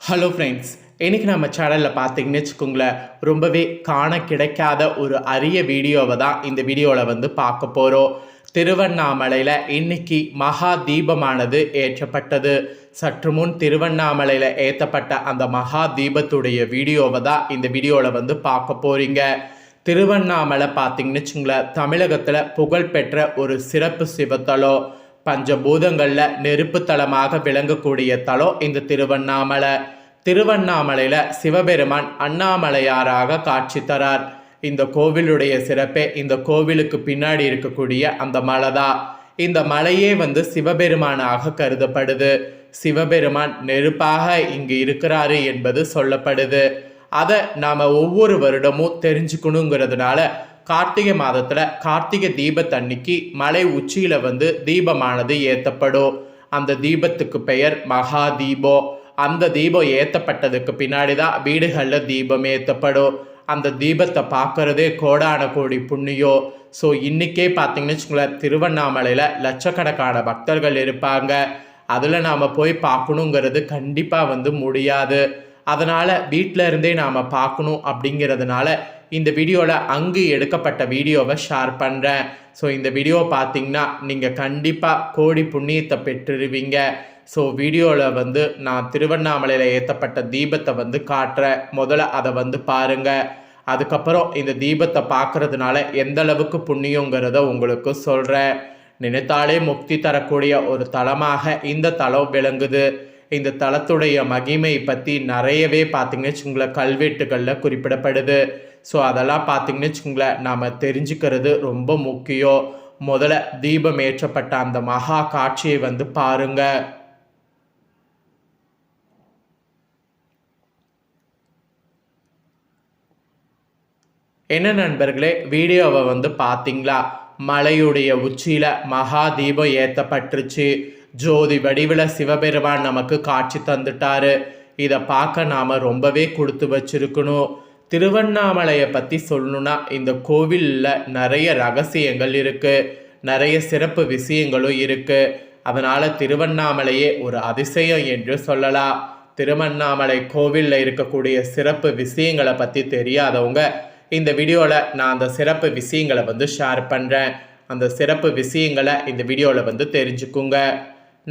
Hello friends இன்றைக்கி நம்ம சேனலில் பார்த்தீங்கன்னு வச்சுக்கோங்களேன் ரொம்பவே காண கிடைக்காத ஒரு அரிய வீடியோவை தான் இந்த வீடியோவில் வந்து பார்க்க போகிறோம் திருவண்ணாமலையில் இன்னைக்கு மகா தீபமானது ஏற்றப்பட்டது. சற்று முன் திருவண்ணாமலையில் ஏற்றப்பட்ட அந்த மகா தீபத்துடைய வீடியோவை தான் இந்த வீடியோவில் வந்து பார்க்க போகிறீங்க திருவண்ணாமலை பார்த்தீங்கன்னு வச்சுங்களேன் தமிழகத்தில் புகழ்பெற்ற ஒரு சிறப்பு சிவத்தலம். பஞ்சபூதங்களில் நெருப்பு தலமாக விளங்கக்கூடிய தலம் இந்த திருவண்ணாமலை. திருவண்ணாமலையில் சிவபெருமான் அண்ணாமலையாராக காட்சி தரார். இந்த கோவிலுடைய சிறப்பே இந்த கோவிலுக்கு பின்னாடி இருக்கக்கூடிய அந்த மலை தான் இந்த மலையே வந்து சிவபெருமானாக கருதப்படுது. சிவபெருமான் நெருப்பாக இங்கு இருக்கிறாரு என்பது சொல்லப்படுது. அதை நாம் ஒவ்வொரு வருடமும் தெரிஞ்சுக்கணுங்கிறதுனால கார்த்திகை மாதத்தில் கார்த்திகை தீபத்தன்னைக்கு மலை உச்சியில் வந்து தீபமானது ஏற்றப்படும் அந்த தீபத்துக்கு பெயர் மகா தீபம் அந்த தீபம் ஏற்றப்பட்டதுக்கு பின்னாடி தான் வீடுகளில் தீபம் ஏற்றப்படும் அந்த தீபத்தை பார்க்கறதே கோடான கோடி புண்ணியம் ஸோ இன்றைக்கே பார்த்தீங்கன்னு வச்சுக்கோங்களேன் திருவண்ணாமலையில் லட்சக்கணக்கான பக்தர்கள் இருப்பாங்க. அதில் நாம் போய் பார்க்கணுங்கிறது கண்டிப்பாக வந்து முடியாது. அதனால் வீட்டில் இருந்தே நாம் பார்க்கணும் அப்படிங்கிறதுனால இந்த வீடியோவில் அங்கு எடுக்கப்பட்ட வீடியோவை ஷேர் பண்ணுறேன் ஸோ இந்த வீடியோ பார்த்தீங்கன்னா நீங்கள் கண்டிப்பாக கோடி புண்ணியத்தை பெற்றுருவீங்க. ஸோ வீடியோவில் வந்து நான் திருவண்ணாமலையில் ஏற்றப்பட்ட தீபத்தை வந்து காட்டுறேன். முதல்ல அதை வந்து பாருங்கள் அதுக்கப்புறம் இந்த தீபத்தை பார்க்குறதுனால எந்த அளவுக்கு புண்ணியங்கிறத உங்களுக்கு சொல்கிறேன் நினைத்தாலே முக்தி தரக்கூடிய ஒரு தலமாக இந்த தலம் விளங்குது. இந்த தலத்துடைய மகிமை பற்றி நிறையவே பார்த்தீங்கன்னு வச்சுங்களேன் கல்வெட்டுகளில் குறிப்பிடப்படுது. ஸோ அதெல்லாம் பார்த்தீங்கன்னு வச்சுக்கோங்களேன் நாம் தெரிஞ்சுக்கிறது ரொம்ப முக்கியம். முதல்ல தீபம் ஏற்றப்பட்ட அந்த மகா காட்சியை வந்து பாருங்க. என்ன நண்பர்களே வீடியோவை வந்து பார்த்தீங்களா மலையுடைய உச்சியில் மகா தீபம் ஏற்றப்பட்டுருச்சு ஜோதி வடிவில் சிவபெருமான் நமக்கு காட்சி தந்துட்டாரு. இதை பார்க்க நாம் ரொம்பவே கொடுத்து வச்சிருக்கணும். திருவண்ணாமலையை பற்றி சொல்லணுன்னா இந்த கோவிலில் நிறைய ரகசியங்கள் இருக்குது நிறைய சிறப்பு விஷயங்களும் இருக்குது அதனால் திருவண்ணாமலையே ஒரு அதிசயம் என்று சொல்லலாம். திருவண்ணாமலை கோவிலில் இருக்கக்கூடிய சிறப்பு விஷயங்களை பற்றி தெரியாதவங்க இந்த வீடியோவில் நான் அந்த சிறப்பு விஷயங்களை வந்து ஷேர் பண்ணுறேன் அந்த சிறப்பு விஷயங்களை இந்த வீடியோவில் வந்து தெரிஞ்சுக்குங்க.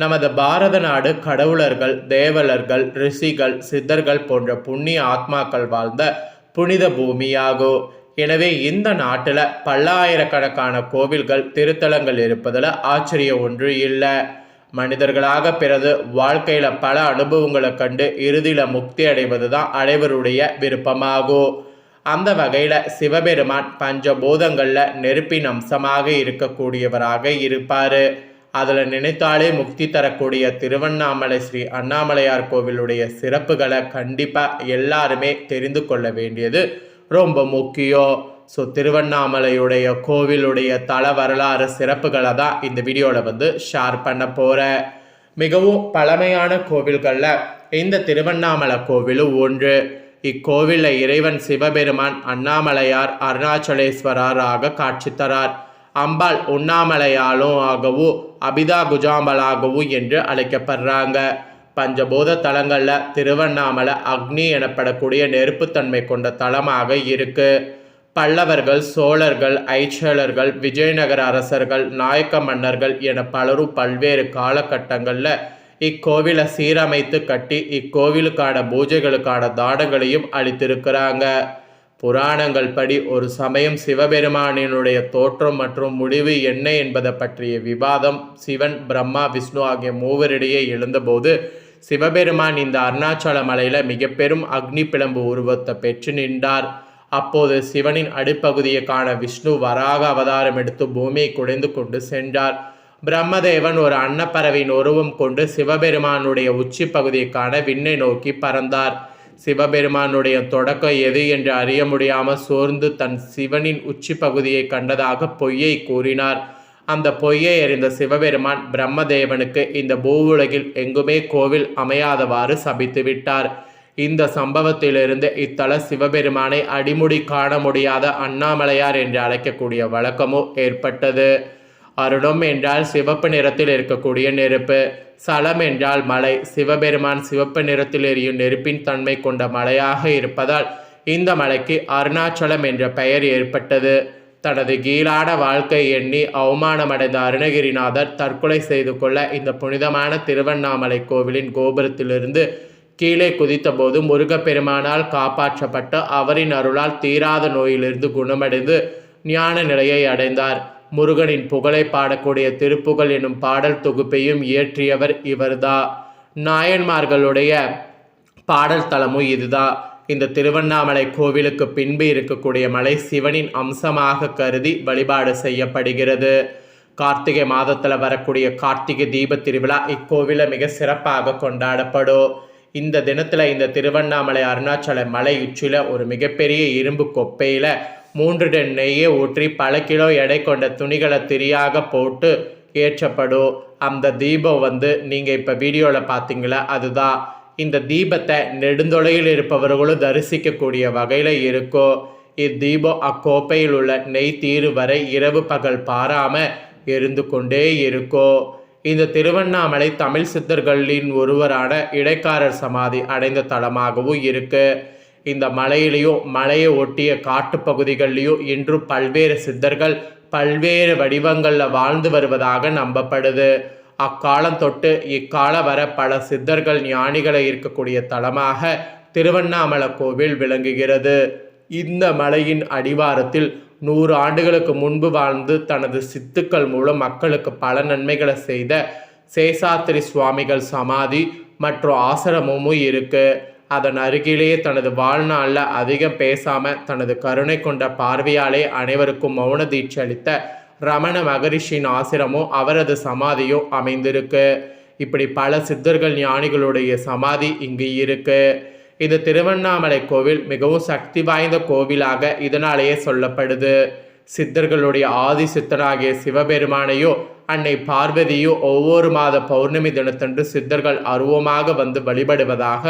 நமது பாரத நாடு கடவுளர்கள் தேவலர்கள் ரிஷிகள் சித்தர்கள் போன்ற புண்ணிய ஆத்மாக்கள் வாழ்ந்த புனித பூமியாகும் எனவே இந்த நாட்டில் பல்லாயிரக்கணக்கான கோவில்கள் திருத்தலங்கள் இருப்பதில் ஆச்சரியம் ஒன்று இல்லை. மனிதர்களாக பிறகு வாழ்க்கையில் பல அனுபவங்களை கண்டு இறுதியில் முக்தி அடைவது தான் அனைவருடைய விருப்பமாகும் அந்த வகையில் சிவபெருமான் பஞ்சபூதங்களில் நெருப்பின் அம்சமாக இருக்கக்கூடியவராக இருப்பார். அதில் நினைத்தாலே முக்தி தரக்கூடிய திருவண்ணாமலை ஸ்ரீ அண்ணாமலையார் கோவிலுடைய சிறப்புகளை கண்டிப்பாக எல்லாருமே தெரிந்து கொள்ள வேண்டியது. ரொம்ப முக்கியம் ஸோ திருவண்ணாமலையுடைய கோவிலுடைய தல வரலாறு சிறப்புகளை தான் இந்த வீடியோவில் வந்து ஷேர் பண்ண போகிறேன் மிகவும் பழமையான கோவில்களில் இந்த திருவண்ணாமலை கோவிலும் ஒன்று. இக்கோவிலில் இறைவன் சிவபெருமான் அண்ணாமலையார் அருணாச்சலேஸ்வரராக காட்சி தரார். அம்பாள் உண்ணாமலையாலும் ஆகவும் அபிதா குஜாம்பலாகவும் என்று அழைக்கப்படுறாங்க. பஞ்சபூத தலங்களில் திருவண்ணாமலை அக்னி எனப்படக்கூடிய நெருப்புத்தன்மை கொண்ட தலமாக இருக்கு. பல்லவர்கள் சோழர்கள் ஐச்சலர்கள் விஜயநகர அரசர்கள் நாயக்க மன்னர்கள் என பலரும் பல்வேறு காலகட்டங்களில் இக்கோவிலை சீரமைத்து கட்டி இக்கோவிலுக்கான பூஜைகளுக்கான தானங்களையும் அளித்திருக்கிறாங்க. புராணங்கள் படி ஒரு சமயம் சிவபெருமானினுடைய தோற்றம் மற்றும் முடிவு என்ன என்பதை பற்றிய விவாதம் சிவன் பிரம்மா விஷ்ணு ஆகிய மூவரிடையே எழுந்தபோது சிவபெருமான் இந்த அருணாச்சல மலையில் மிக பெரும் அக்னி பிளம்பு உருவத்தை பெற்று நின்றார். அப்போது சிவனின் அடிப்பகுதியை காண விஷ்ணு வராக அவதாரம் எடுத்து பூமியை குடைந்து கொண்டு சென்றார். பிரம்மதேவன் ஒரு அன்னப்பறவையின் உருவம் கொண்டு சிவபெருமானுடைய உச்சி பகுதியை காண விண்ணை நோக்கி பறந்தார். சிவபெருமானுடைய தொடக்கம் எது என்று அறிய முடியாமல் சோர்ந்து தன் சிவனின் உச்சி பகுதியை கண்டதாக பொய்யை கூறினார். அந்த பொய்யை அறிந்த சிவபெருமான் பிரம்மதேவனுக்கு இந்த பூவுலகில் எங்குமே கோவில் அமையாதவாறு சபித்து விட்டார். இந்த சம்பவத்திலிருந்து இத்தல சிவபெருமானை அடிமுடி காண முடியாத அண்ணாமலையார் என்று அழைக்கக்கூடிய வழக்கமும் ஏற்பட்டது. அருணம் என்றால் சிவப்பு நிறத்தில் இருக்கக்கூடிய நெருப்பு. சலம் என்றால் மலை. சிவபெருமான் சிவப்பு நிறத்தில் எரியும் நெருப்பின் தன்மை கொண்ட மலையாக இருப்பதால் இந்த மலைக்கு அருணாச்சலம் என்ற பெயர் ஏற்பட்டது. தனது கீழான வாழ்க்கை எண்ணி அவமானமடைந்த அருணகிரிநாதர் தற்கொலை செய்து கொள்ள இந்த புனிதமான திருவண்ணாமலை கோவிலின் கோபுரத்திலிருந்து கீழே குதித்தபோது முருகப்பெருமானால் காப்பாற்றப்பட்டு அவரின் அருளால் தீராத நோயிலிருந்து குணமடைந்து ஞான நிலையை அடைந்தார். முருகனின் புகழை பாடக்கூடிய திருப்புகழ் எனும் பாடல் தொகுப்பையும் இயற்றியவர் இவர்தா. நாயன்மார்களுடைய பாடல் தலமும் இதுதான் இந்த திருவண்ணாமலை கோவிலுக்கு பின்பு இருக்கக்கூடிய மலை சிவனின் அம்சமாக கருதி வழிபாடு செய்யப்படுகிறது. கார்த்திகை மாதத்தில் வரக்கூடிய கார்த்திகை தீப திருவிழா இக்கோவிலில் மிக சிறப்பாக கொண்டாடப்படும் இந்த தினத்தில் இந்த திருவண்ணாமலை அருணாச்சல மலை உச்சியில் ஒரு மிகப்பெரிய இரும்பு கொப்பையில் மூன்று டன் நெய்யை ஊற்றி பல கிலோ எடை கொண்ட துணிகளை திரியாக போட்டு ஏற்றப்படும் அந்த தீபம் வந்து நீங்கள் இப்போ வீடியோவில் பார்த்தீங்களா அதுதான் இந்த தீபத்தை நெடுந்தொலையில் இருப்பவர்களும் தரிசிக்கக்கூடிய வகையில் இருக்கும் இத்தீபம் அக்கோப்பையில் உள்ள நெய் தீரு வரை இரவு பகல் பாராமல் இருந்து கொண்டே இருக்கும் இந்த திருவண்ணாமலை தமிழ் சித்தர்களின் ஒருவரான இடைக்காரர் சமாதி அடைந்த தலமாகவும் இருக்குது இந்த மலையிலையும் மலையை ஒட்டிய காட்டுப்பகுதிகள்லையும் இன்றும் பல்வேறு சித்தர்கள் பல்வேறு வடிவங்களில் வாழ்ந்து வருவதாக நம்பப்படுது. அக்காலம் தொட்டு இக்காலம் வர பல சித்தர்கள் ஞானிகளை இருக்கக்கூடிய தலமாக திருவண்ணாமலை கோவில் விளங்குகிறது. இந்த மலையின் அடிவாரத்தில் நூறு ஆண்டுகளுக்கு முன்பு வாழ்ந்து தனது சித்துக்கள் மூலம் மக்களுக்கு பல நன்மைகளை செய்த சேஷாத்திரி சுவாமிகள் சமாதி மற்றும் ஆசிரமமும் இருக்குது அதன் அருகிலேயே தனது வாழ்நாளில் அதிகம் பேசாம தனது கருணை கொண்ட பார்வையாலே அனைவருக்கும் மௌன தீட்சி அளித்த ரமண மகரிஷியின் ஆசிரமும் அவரது சமாதியும் அமைந்திருக்கு. இப்படி பல சித்தர்கள் ஞானிகளுடைய சமாதி இங்கு இருக்கு. இந்த திருவண்ணாமலை கோவில் மிகவும் சக்தி வாய்ந்த கோவிலாக இதனாலேயே சொல்லப்படுது. சித்தர்களுடைய ஆதி சித்தனாகிய சிவபெருமானையோ அன்னை பார்வதியோ ஒவ்வொரு மாத பௌர்ணமி தினத்தன்று சித்தர்கள் அருவமாக வந்து வழிபடுவதாக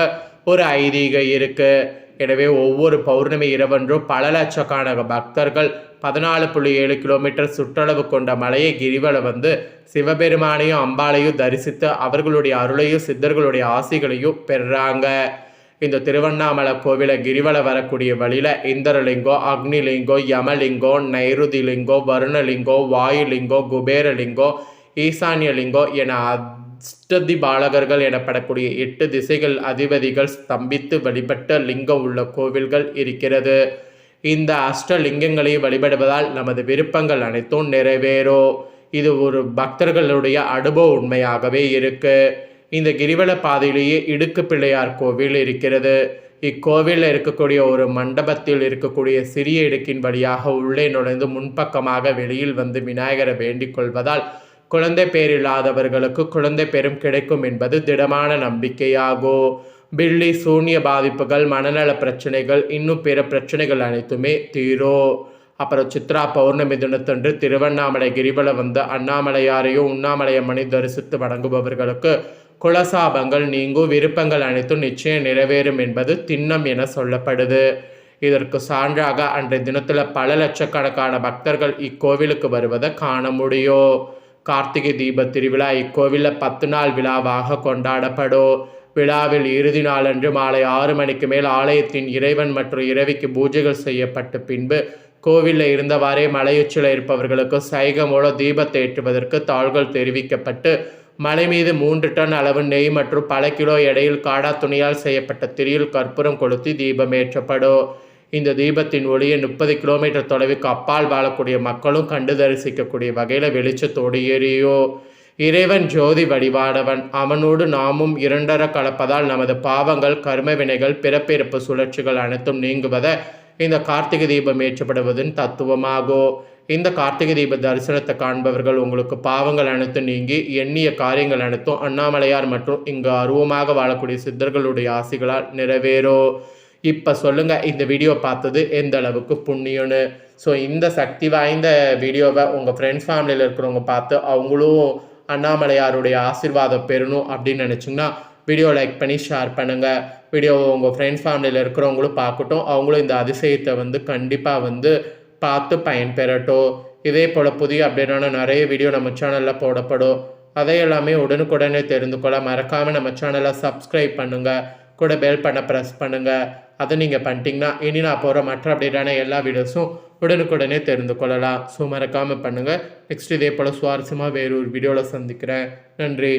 ஒரு ஐதீகம் இருக்குது எனவே ஒவ்வொரு பௌர்ணமி இரவன்றும் பல லட்சக்கணக்கான பக்தர்கள் பதினாலு புள்ளி ஏழு கிலோமீட்டர் சுற்றளவு கொண்ட மலையை கிரிவலம் வந்து சிவபெருமானையும் அம்பாளையும் தரிசித்து அவர்களுடைய அருளையும் சித்தர்களுடைய ஆசிகளையும் பெறுறாங்க இந்த திருவண்ணாமலை கோவிலை கிரிவல வரக்கூடிய வழியில் இந்திரலிங்கோ அக்னிலிங்கோ யமலிங்கோ நைருதிலிங்கோ வருணலிங்கோ வாயுலிங்கோ குபேரலிங்கோ ஈசான்யலிங்கோ என அஷ்டதி பாலகர்கள் எனப்படக்கூடிய எட்டு திசைகள் அதிபதிகள் ஸ்தம்பித்து வழிபட்ட லிங்கம் உள்ள கோவில்கள் இருக்கிறது. இந்த அஷ்டலிங்கங்களை வழிபடுவதால் நமது விருப்பங்கள் அனைத்தும் நிறைவேறும் இது ஒரு பக்தர்களுடைய அனுபவ உண்மையாகவே இருக்கு. இந்த கிரிவல பாதையிலேயே இடுக்கு பிள்ளையார் கோவில் இருக்கிறது. இக்கோவிலில் இருக்கக்கூடிய ஒரு மண்டபத்தில் இருக்கக்கூடிய சிறிய இடுக்கின் வழியாக உள்ளே நுழைந்து முன்பக்கமாக வெளியில் வந்து விநாயகரை வேண்டிக் கொள்வதால் குழந்தை பேர் இல்லாதவர்களுக்கு குழந்தை பெரும் கிடைக்கும் என்பது திடமான நம்பிக்கையாகும் பில்லி சூன்ய பாதிப்புகள் மனநல பிரச்சனைகள் இன்னும் பிற பிரச்சனைகள் அனைத்துமே தீரும் அப்புறம் சித்ரா பௌர்ணமி தினத்தன்று திருவண்ணாமலை கிரிவலம் வந்து அண்ணாமலையாரையும் உண்ணாமலையம்மனை தரிசித்து வணங்குபவர்களுக்கு குலசாபங்கள் நீங்கும் விருப்பங்கள் அனைத்தும் நிச்சயம் நிறைவேறும் என்பது திண்ணம் என சொல்லப்படுது. இதற்கு சான்றாக அன்றைய தினத்தில் பல லட்சக்கணக்கான பக்தர்கள் இக்கோவிலுக்கு வருவதை காண முடியும் கார்த்திகை தீப திருவிழா இக்கோவிலில் பத்து நாள் விழாவாக கொண்டாடப்படும். விழாவில் இறுதி நாளன்று மாலை ஆறு மணிக்கு மேல் ஆலயத்தின் இறைவன் மற்றும் இரவிக்கு பூஜைகள் செய்யப்பட்ட பின்பு கோவிலில் இருந்தவாறே மலையுச்சில் இருப்பவர்களுக்கு சைக மூலம் தீபத்தை ஏற்றுவதற்கு தாள்கள் தெரிவிக்கப்பட்டு மலை மீது மூன்று டன் அளவு நெய் மற்றும் பல கிலோ எடையில் காடா துணியால் செய்யப்பட்ட திரியில் கற்பூரம் கொளுத்தி தீபம் ஏற்றப்படும். இந்த தீபத்தின் ஒளியை முப்பது கிலோமீட்டர் தொலைவுக்கு அப்பால் வாழக்கூடிய மக்களும் கண்டு தரிசிக்கக்கூடிய வகையில் வெளிச்சத்தோடு ஏறியோ. இறைவன் ஜோதி வடிவாடவன் அவனோடு நாமும் இரண்டர கலப்பதால் நமது பாவங்கள் கர்ம வினைகள் பிறப்பிறப்பு சுழற்சிகள் அனைத்தும் நீங்குவதை இந்த கார்த்திகை தீபம் ஏற்றப்படுவதன் தத்துவமாகும் இந்த கார்த்திகை தீப தரிசனத்தை காண்பவர்கள் உங்களுக்கு பாவங்கள் அனைத்தும் நீங்கி எண்ணிய காரியங்கள் அனைத்தும் அண்ணாமலையார் மற்றும் இங்கு அருவமாக வாழக்கூடிய சித்தர்களுடைய ஆசைகளால் நிறைவேறும் இப்போ சொல்லுங்கள் இந்த வீடியோ பார்த்தது எந்த அளவுக்கு புண்ணியம்னு. ஸோ இந்த சக்தி வாய்ந்த வீடியோவை உங்கள் ஃப்ரெண்ட்ஸ் ஃபேமிலியில் இருக்கிறவங்க பார்த்து அவங்களும் அண்ணாமலையாருடைய ஆசிர்வாதம் பெறணும் அப்படின்னு நினச்சிங்கன்னா வீடியோ லைக் பண்ணி ஷேர் பண்ணுங்கள் வீடியோ உங்கள் ஃப்ரெண்ட்ஸ் ஃபேமிலியில் இருக்கிறவங்களும் பார்க்கட்டும். அவங்களும் இந்த அதிசயத்தை வந்து கண்டிப்பாக வந்து பார்த்து பயன்பெறட்டும். இதே போல் புதிய அப்டேட்டான நிறைய வீடியோ நம்ம சேனலில் போடப்படும். அதை எல்லாமே உடனுக்குடனே தெரிந்து கொள்ள மறக்காமல் நம்ம சேனலை சப்ஸ்கிரைப் பண்ணுங்கள் கூட பெல் பண்ண ப்ரெஸ் பண்ணுங்கள் அதை நீங்கள் பண்ணிட்டீங்கன்னா இனி நான் போகிற மற்ற அப்டேட்டான எல்லா வீடியோஸும் உடனுக்குடனே தெரிந்து கொள்ளலாம். ஸோ மறக்காமல் பண்ணுங்கள் நெக்ஸ்ட் இதே போல் சுவாரஸ்யமாக வேறு ஒரு வீடியோவில் சந்திக்கிறேன். நன்றி.